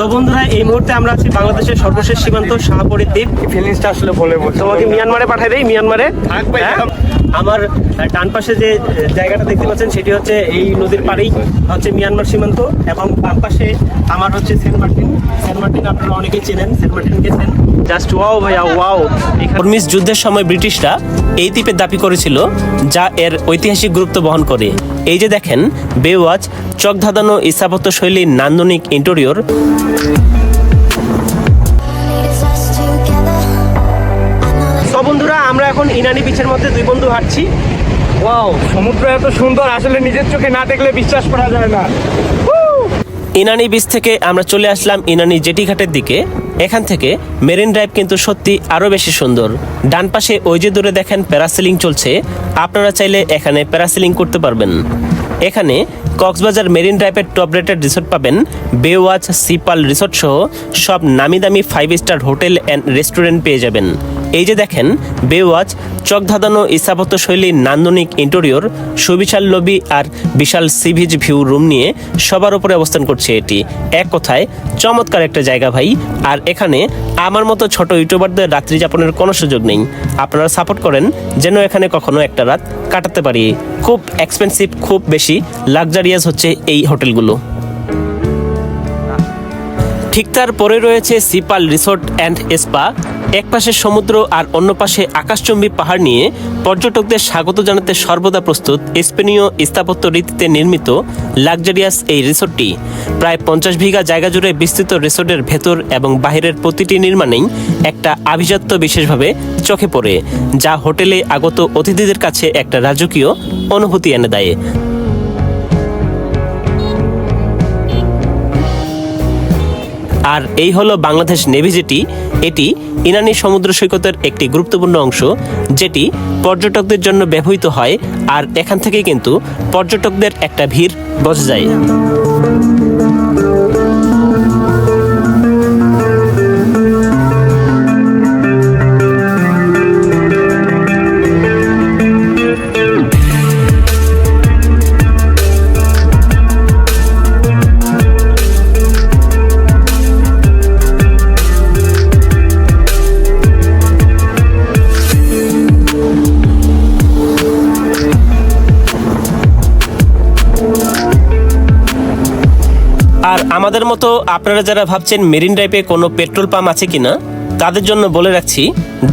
তো বন্ধুরা এই মুহূর্তে আমরা আছি বাংলাদেশের সর্বশেষ সীমান্ত শাহপুরের দ্বীপ। ফিলিংসটা আসলে বলে তোমাকে মিয়ানমারে পাঠাই দেই মিয়ানমারে। হ্যাঁ? আমার ডান পাশে যে জায়গাটা দেখতে পাচ্ছেন সেটি হচ্ছে এই নদীর পাড়েই হচ্ছে মিয়ানমার সীমান্ত এবং বাম পাশে আমার হচ্ছে সেন্ট মার্টিন। সেন্ট মার্টিন আপনারা অনেকেই চেনেন সেন্ট মার্টিন গেছেন জাস্ট ওয়াও ভাইয়া ওয়াও হরমিজ যুদ্ধের সময় ব্রিটিশরা এই দ্বীপের দাবি করেছিল যা এর ঐতিহাসিক গুরুত্ব বহন করে। এই যে দেখেন বেওয়াজ চক ধাঁধানো স্থাপত্য শৈলীর নান্দনিক ইন্টেরিয়র এখন ইনানি বিচের মধ্যে দুই বন্ধু হাঁটছি। ওয়াও সমুদ্র এত সুন্দর আসলে নিজের চোখে না দেখলে বিশ্বাস করা যায় না। ইনানি বিচ থেকে আমরা চলে আসলাম ইনানি জেটি ঘাটের দিকে। এখান থেকে মেরিন ড্রাইভ কিন্তু সত্যি আরও বেশি সুন্দর। ডান পাশে ওই যে দূরে দেখেন প্যারাসিলিং চলছে। আপনারা চাইলে এখানে প্যারাসিলিং করতে পারবেন। এখানে কক্সবাজার মেরিন ড্রাইভের টপ রেটেড রিসোর্ট পাবেন। বেওয়াচ সিপাল রিসোর্ট সহ সব নামি দামি five star hotel and restaurant পেয়ে যাবেন। এই যে দেখেন বেওয়াচ চক ধাঁধানো স্থাপত্য শৈলীর নান্দনিক ইন্টেরিয়র সুবিশাল লবি আর বিশাল সিভিজ ভিউ রুম নিয়ে সবার উপরে অবস্থান করছে এটি। এক কথায়, চমৎকার একটা জায়গা ভাই। আর এখানে আমার মতো ছোট ইউটিউবারদের রাত্রি যাপনের কোনো সুযোগ নেই। আপনারা সাপোর্ট করেন, যেন এখানে কখনো একটা রাত কাটাতে পারি। খুব এক্সপেন্সিভ খুব বেশি লাক্সারিয়াস হচ্ছে এই হোটেলগুলো ঠিক তার পরে রয়েছে সিপাল রিসোর্ট অ্যান্ড স্পা। এক পাশে সমুদ্র আর অন্য পাশে আকাশচুম্বী পাহাড় নিয়ে পর্যটকদের স্বাগত জানাতে সর্বদা প্রস্তুত স্পেনীয় স্থাপত্য রীতিতে নির্মিত লাক্সারিয়াস এই রিসোর্টটি। প্রায় পঞ্চাশ বিঘা জায়গা জুড়ে বিস্তৃত রিসোর্টের ভেতর এবং বাহিরের প্রতিটি নির্মাণেই একটা আভিজাত্য বিশেষভাবে চোখে পড়ে, যা হোটেলে আগত অতিথিদের কাছে একটা রাজকীয় অনুভূতি এনে দেয়। আর এই হলো বাংলাদেশ নেভি জেটি এটি ইনানি সমুদ্র সৈকতের একটি গুরুত্বপূর্ণ অংশ, যেটি পর্যটকদের জন্য ব্যবহৃত হয় আর এখান থেকে কিন্তু পর্যটকদের একটা ভিড় বসে যায়। আমাদের আপনারা যারা ভাবছেন মেরিন ড্রাইভে কোনো পেট্রোল পাম্প আছে কিনা, তাদের জন্য বলে রাখছি,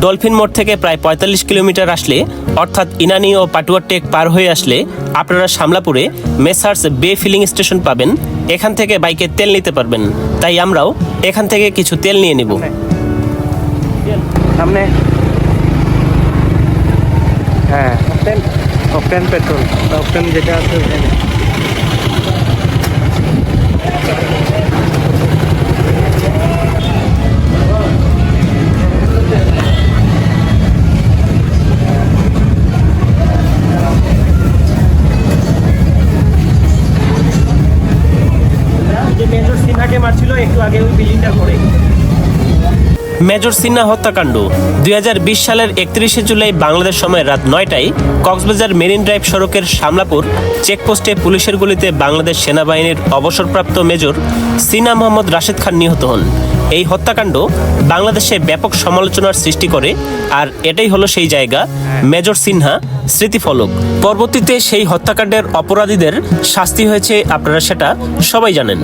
ডলফিন মোড় থেকে প্রায় পঁয়তাল্লিশ কিলোমিটার আসলে, অর্থাৎ ইনানি ও পাটুয়ার টেক পার হয়ে আসলে আপনারা সামলাপুরে মেসার্স বে ফিলিং স্টেশন পাবেন। এখান থেকে বাইকে তেল নিতে পারবেন। তাই আমরাও এখান থেকে কিছু তেল নিয়ে নিব। সামনে। হ্যাঁ পেট্রোল যেটা আছে একটু আগে ওই বিল্ডিংটার পরে মেজর সিনহা হত্যাকাণ্ড। দুই হাজার বিশ সালের একত্রিশে জুলাই বাংলাদেশ সময় রাত নয়টায় কক্সবাজার মেরিন ড্রাইভ সড়কের শামলাপুর চেকপোস্টে পুলিশের গুলিতে বাংলাদেশ সেনাবাহিনীর অবসরপ্রাপ্ত মেজর সিনা মোহাম্মদ রাশেদ খান নিহত হন। এই হত্যাকাণ্ড বাংলাদেশে ব্যাপক সমালোচনার সৃষ্টি করে আর এটাই হলো সেই জায়গা, মেজর সিনহা স্মৃতিফলক। পরবর্তীতে সেই হত্যাকাণ্ডের অপরাধীদের শাস্তি হয়েছে আপনারা সেটা সবাই জানেন।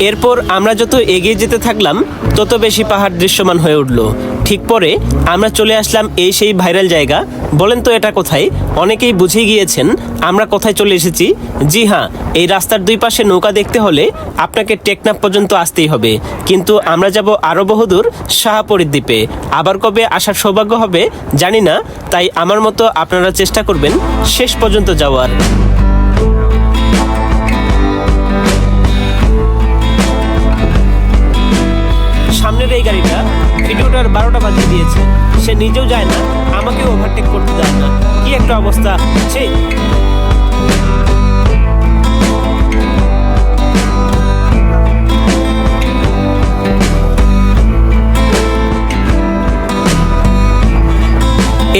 এরপর আমরা যত এগিয়ে যেতে থাকলাম, তত বেশি পাহাড় দৃশ্যমান হয়ে উঠল। ঠিক পরে আমরা চলে আসলাম এই সেই ভাইরাল জায়গা। বলেন তো এটা কোথায়? অনেকেই বুঝে গিয়েছেন আমরা কোথায় চলে এসেছি। জি হ্যাঁ এই রাস্তার দুই পাশে নৌকা দেখতে হলে আপনাকে টেকনাফ পর্যন্ত আসতেই হবে। কিন্তু আমরা যাব আরও বহুদূর, শাহাপরির দ্বীপে। আবার কবে আসার সৌভাগ্য হবে জানি না, তাই আমার মতো আপনারা চেষ্টা করবেন শেষ পর্যন্ত যাওয়ার। এই গাড়িটা ভিডিওটার বারোটা বাজিয়ে দিয়েছে। সে নিজেও যায় না, আমাকেও ওভারটেক করতে দেয় না। কি একটা অবস্থা। ছে।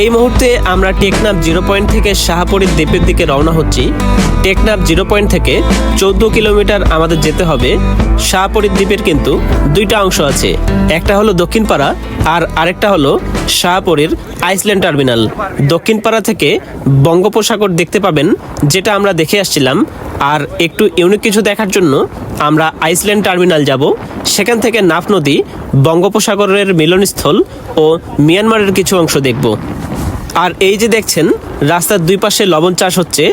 এই মুহূর্তে আমরা টেকনাফ জিরো পয়েন্ট থেকে শাহাপুরীর দ্বীপের দিকে রওনা হচ্ছি। টেকনাফ জিরো পয়েন্ট থেকে চোদ্দ কিলোমিটার আমাদের যেতে হবে। শাহাপুরীর দ্বীপের কিন্তু দুইটা অংশ আছে। একটা হলো দক্ষিণপাড়া আর আরেকটা হলো শাহাপুরীর আইসল্যান্ড টার্মিনাল। দক্ষিণপাড়া থেকে বঙ্গোপসাগর দেখতে পাবেন, যেটা আমরা দেখে আসছিলাম। আর একটু ইউনিক কিছু দেখার জন্য আমরা আইসল্যান্ড টার্মিনাল যাব। সেখান থেকে নাফ নদী, বঙ্গোপসাগরের মিলনস্থল ও মিয়ানমারের কিছু অংশ দেখব। আর এই যে দেখছেন, রাস্তার দুই পাশে লবণ চাষ হচ্ছে।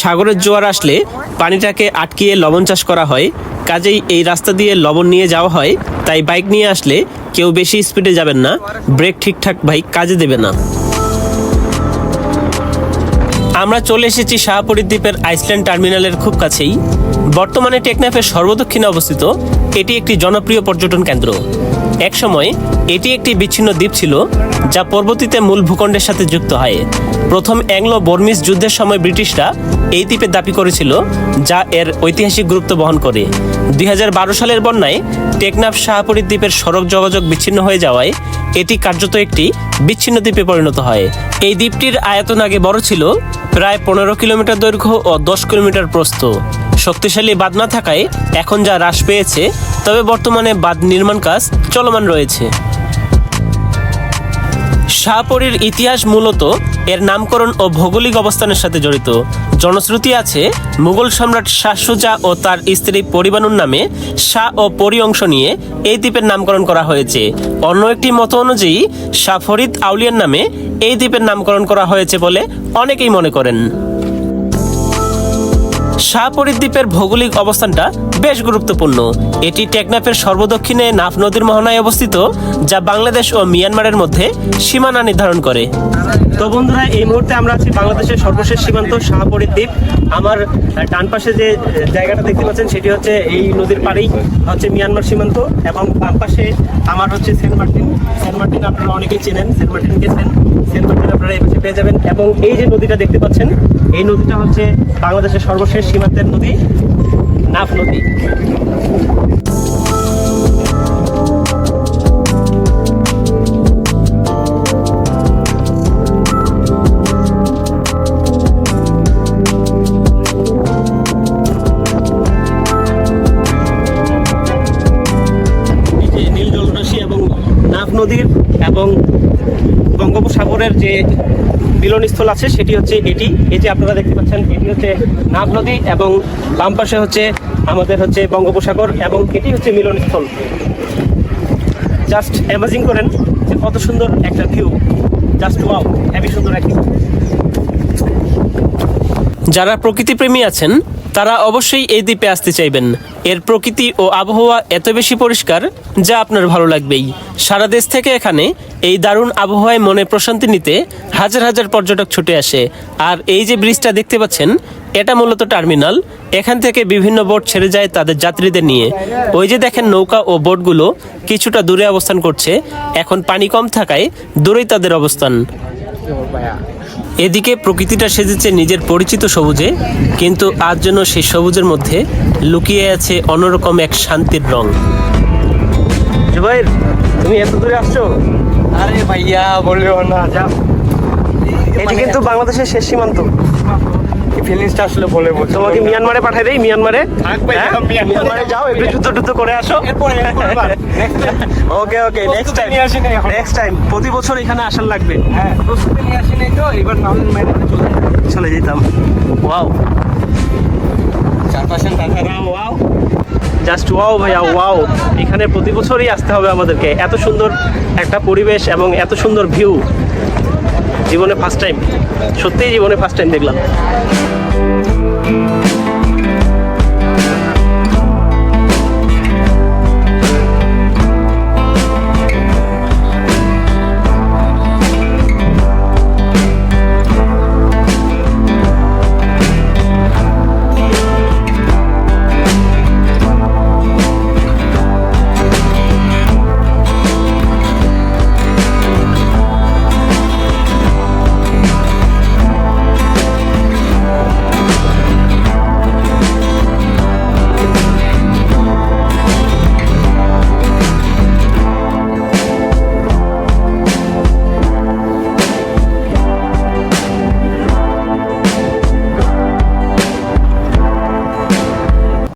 সাগরের জোয়ার আসলে পানিটাকে আটকিয়ে লবণ চাষ করা হয়। কাজেই এই রাস্তা দিয়ে লবণ নিয়ে যাওয়া হয়। তাই বাইক নিয়ে আসলে কেউ বেশি স্পিডে যাবেন না। ব্রেক ঠিকঠাক বাইক কাজে দেবে না। আমরা চলে এসেছি শাহপুরী দ্বীপের আইসল্যান্ড টার্মিনালের খুব কাছেই। বর্তমানে টেকনাফের সর্বদক্ষিণে অবস্থিত, এটি একটি জনপ্রিয় পর্যটন কেন্দ্র। একসময়, এটি একটি বিচ্ছিন্ন দ্বীপ ছিল, যা পরবর্তীতে মূল ভূখণ্ডের সাথে যুক্ত হয়। প্রথম অ্যাংলো বর্মিস যুদ্ধের সময় ব্রিটিশরা এই দ্বীপে দাবি করেছিল, যা এর ঐতিহাসিক গুরুত্ব বহন করে। দুই হাজার বারো সালের বন্যায় টেকনাফ শাহপুরী দ্বীপের সড়ক যোগাযোগ বিচ্ছিন্ন হয়ে যাওয়ায় এটি কার্যত একটি বিচ্ছিন্ন দ্বীপে পরিণত হয়। এই দ্বীপটির আয়তন আগে বড় ছিল প্রায় পনেরো কিলোমিটার দৈর্ঘ্য ও দশ কিলোমিটার প্রস্থ। শক্তিশালী বাঁধ না থাকায় এখন যা হ্রাস পেয়েছে, তবে বর্তমানে বাঁধ নির্মাণ কাজ চলমান রয়েছে। শাহপরীর ইতিহাস মূলত এর নামকরণ ও ভৌগোলিক অবস্থানের সাথে জড়িত। জনশ্রুতি আছে, মুঘল সম্রাট শাহ সুজা ও তার স্ত্রী পরিবানুর নামে শাহ ও পরি অংশ নিয়ে এই দ্বীপের নামকরণ করা হয়েছে। অন্য একটি মত অনুযায়ী শাহ ফরিদ আউলিয়ার নামে এই দ্বীপের নামকরণ করা হয়েছে বলে অনেকেই মনে করেন। শাহপরী দ্বীপের ভৌগোলিক অবস্থানটা বেশ গুরুত্বপূর্ণ। এটি টেকনাফের সর্বদক্ষিণে নাফ নদীর মোহনায় অবস্থিত, যা বাংলাদেশ ও মিয়ানমারের মধ্যে সীমানা নির্ধারণ করে। তো বন্ধুরা, এই মুহূর্তে আমরা আছি বাংলাদেশের সর্বশেষ সীমান্ত শাহপরী দ্বীপ। আমার ডান পাশে যে জায়গাটা দেখতে পাচ্ছেন, সেটি হচ্ছে এই নদীর পাড়েই হচ্ছে মিয়ানমার সীমান্ত এবং বাম পাশে আমার হচ্ছে সেন্ট মার্টিন। সেন্ট মার্টিন আপনারা অনেকেই চেনেন, সেন্ট মার্টিন গেছেন সেন্ট মার্টিন আপনারা এই পেয়ে যাবেন। এবং এই যে নদীটা দেখতে পাচ্ছেন, এই নদীটা হচ্ছে বাংলাদেশের সর্বশেষ সীমান্তের নদী। নাফ নদী নাফ নদীর এবং বঙ্গোপসাগরের যে মিলনস্থল আছে, সেটি হচ্ছে এটি। এই যে আপনারা দেখতে পাচ্ছেন, এটি হচ্ছে নাভ নদী এবং বাম পাশে হচ্ছে আমাদের হচ্ছে বঙ্গোপসাগর এবং এটি হচ্ছে মিলনস্থল। জাস্ট অ্যামাজিং করেন যে কত সুন্দর একটা ভিউ জাস্ট ওয়াও হেভি সুন্দর একটা যারা প্রকৃতিপ্রেমী আছেন, তারা অবশ্যই এই দ্বীপে আসতে চাইবেন। এর প্রকৃতি ও আবহাওয়া এত বেশি পরিষ্কার যা আপনার ভালো লাগবেই। সারা দেশ থেকে এখানে এই দারুণ আবহাওয়ায় মনে প্রশান্তি নিতে হাজার হাজার পর্যটক ছুটে আসে। আর এই যে ব্রিজটা দেখতে পাচ্ছেন, এটা মূলত টার্মিনাল। এখান থেকে বিভিন্ন বোট ছেড়ে যায় তাদের যাত্রীদের নিয়ে। ওই যে দেখেন নৌকা ও বোটগুলো কিছুটা দূরে অবস্থান করছে। এখন পানি কম থাকায় দূরেই তাদের অবস্থান। এদিকে প্রকৃতিটা সেজেছে নিজের পরিচিত সবুজে, কিন্তু আজ যেন সেই সবুজের মধ্যে লুকিয়ে আছে অন্যরকম এক শান্তির রং। জুবাইর তুমি এত দূরে আসছো? আরে ভাইয়া বললেও না যা। এটি কিন্তু বাংলাদেশের শেষ সীমান্ত। ফিলিংসটা আসলে বলে বলতে তোমাকে মিয়ানমারে পাঠাই দেই মিয়ানমারে। হ্যাঁ? মিয়ানমারে যাও একটু যুদ্ধ টুদ্ধ করে আসো। ওকে ওকে নেক্সট টাইম নিয়ে আসি নাই নেক্সট টাইম প্রতি বছর এখানে আসার লাগবে। হ্যাঁ প্রস্তুতি নিয়ে আসি নাই তো এবার নাহলে চলে। চলে যেতাম। ওয়াও চারপাশে তাছাড়া ওয়াও। জাস্ট ওয়াও ভাইয়া, ওয়াও। এখানে প্রতি বছরই আসতে হবে আমাদেরকে। এত সুন্দর একটা পরিবেশ এবং এত সুন্দর ভিউ জীবনে ফার্স্ট টাইম সত্যিই জীবনে ফার্স্ট টাইম দেখলাম।